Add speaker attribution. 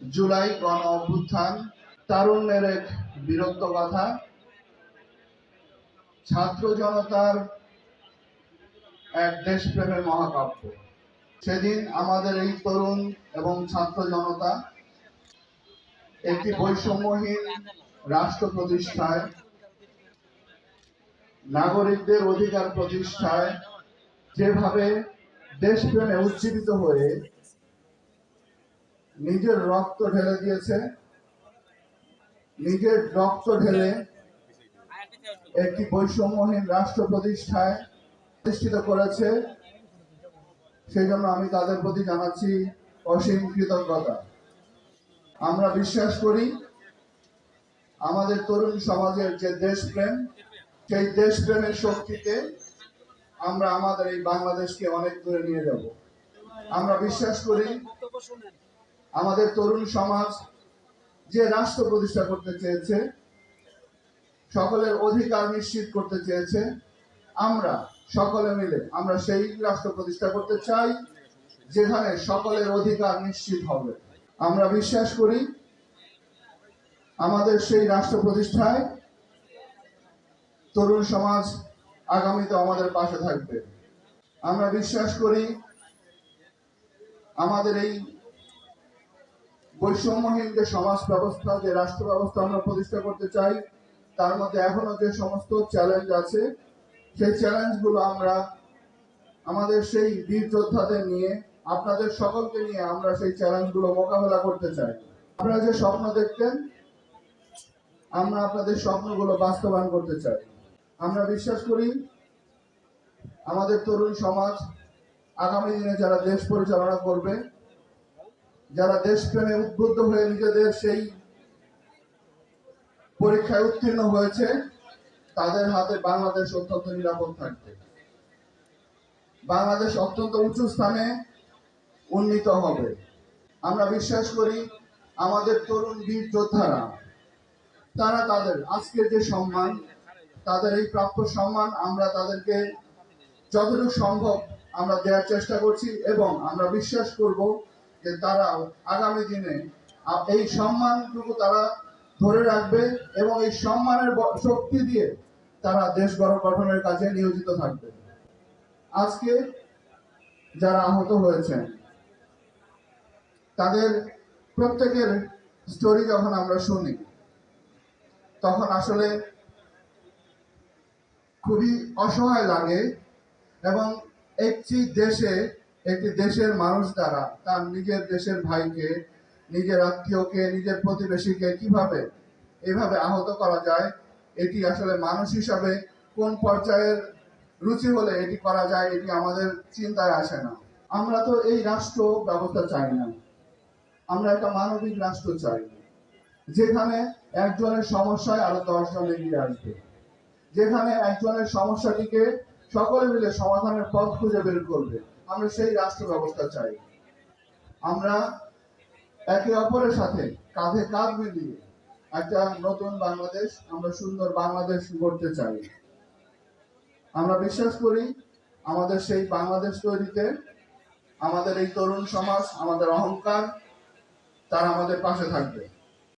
Speaker 1: জুলাই গণ অভ্যুত্থান তারুণ্যের এক বীরত্ব কথা ছাত্র জনতার এক দেশপ্রেমের মহাকাব্য। সেদিন আমাদের এই তরুণ এবং ছাত্র জনতা একটি বৈষম্যহীন রাষ্ট্র প্রতিষ্ঠায়, নাগরিকদের অধিকার প্রতিষ্ঠায় যেভাবে দেশপ্রেমে উজ্জীবিত হয়ে নিজের রক্ত ঢেলে দিয়েছে। নিজের রক্ত ঢেলে একটি বৈষম্যহীন রাষ্ট্র প্রতিষ্ঠায় প্রতিষ্ঠিত করেছে। সেই জন্য আমি তাদের প্রতি জানাচ্ছি অসীম কৃতজ্ঞতা। আমরা বিশ্বাস করি, আমাদের তরুণ সমাজের যে দেশপ্রেম, সেই দেশপ্রেমের শক্তিতে আমরা আমাদের এই বাংলাদেশকে অনেক দূরে নিয়ে যাব। আমরা বিশ্বাস করি আমাদের তরুণ সমাজ যে রাষ্ট্র প্রতিষ্ঠা করতে চেয়েছে, সকলের অধিকার নিশ্চিত করতে চেয়েছে, আমরা সকলে মিলে, আমরা সেই রাষ্ট্র প্রতিষ্ঠা করতে চাই, যেখানে সকলের অধিকার নিশ্চিত হবে। আমরা বিশ্বাস করি, আমাদের সেই রাষ্ট্র প্রতিষ্ঠায় তরুণ সমাজ আগামীতে আমাদের পাশে থাকবে। আমরা বিশ্বাস করি, আমাদের এই বৈষম্যহীন যে সমাজ ব্যবস্থা, যে রাষ্ট্র ব্যবস্থা আমরা প্রতিষ্ঠা করতে চাই, তার মধ্যে এখনও যে সমস্ত চ্যালেঞ্জ আছে, সেই চ্যালেঞ্জগুলো আমরা আমাদের সেই বীর যোদ্ধাদের নিয়ে, আপনাদের সকলকে নিয়ে আমরা সেই চ্যালেঞ্জগুলো মোকাবেলা করতে চাই। আপনারা যে স্বপ্ন দেখতেন, আমরা আপনাদের স্বপ্নগুলো বাস্তবায়ন করতে চাই। আমরা বিশ্বাস করি, আমাদের তরুণ সমাজ আগামী দিনে যারা দেশ পরিচালনা করবে যারা দেশপ্রেমে উদ্বুদ্ধ হয়ে নিজেদের সেই পরীক্ষায় উত্তীর্ণ হয়েছে, তাদের হাতে বাংলাদেশ অত্যন্ত নিরাপদ থাকবে। বাংলাদেশ অত্যন্ত উঁচু স্থানে উন্নীত হবে। আমরা বিশ্বাস করি, আমাদের তরুণ বীর যোদ্ধারা, তারা তাদের আজকের যে সম্মান, তাদের এই প্রাপ্য সম্মান আমরা তাদেরকে যতটুকু সম্ভব আমরা দেওয়ার চেষ্টা করছি এবং আমরা বিশ্বাস করব যে তারা আগামী দিনে এই সম্মানটুকু তারা ধরে রাখবে এবং এই সম্মানের শক্তি দিয়ে তারা দেশ গড় গঠনের কাজে নিয়োজিত থাকবে। আজকে যারা আহত হয়েছেন, তাদের প্রত্যেকের স্টোরি যখন আমরা শুনি, তখন আসলে খুবই অসহায় লাগে এবং একটি দেশে একটি দেশের মানুষ দ্বারা তার নিজের দেশের ভাইকে, নিজের আত্মীয়কে, নিজের প্রতিবেশীকে কীভাবে এভাবে আহত করা যায়, এটি আসলে মানুষ হিসাবে কোন পর্যায়ের রুচি হলে এটি করা যায়, এটি আমাদের চিন্তায় আসে না। আমরা তো এই রাষ্ট্র ব্যবস্থা চাই না। আমরা একটা মানবিক রাষ্ট্র চাই, যেখানে একজনের সমস্যায় আরও দশজন এগিয়ে আসবে। যেখানে একজনের সমস্যাটিকে সকলে মিলে সমাধানের পথ খুঁজে বের করবে। আমরা সেই রাষ্ট্র ব্যবস্থা চাই। আমরা একে অপরের সাথে কাঁধে কাঁধ মিলিয়ে একটা নতুন বাংলাদেশ, আমরা সুন্দর বাংলাদেশ গড়তে চাই। আমরা বিশ্বাস করি আমাদের সেই বাংলাদেশ তৈরিতে আমাদের এই তরুণ সমাজ, আমাদের অহংকার, তারা আমাদের পাশে থাকবে।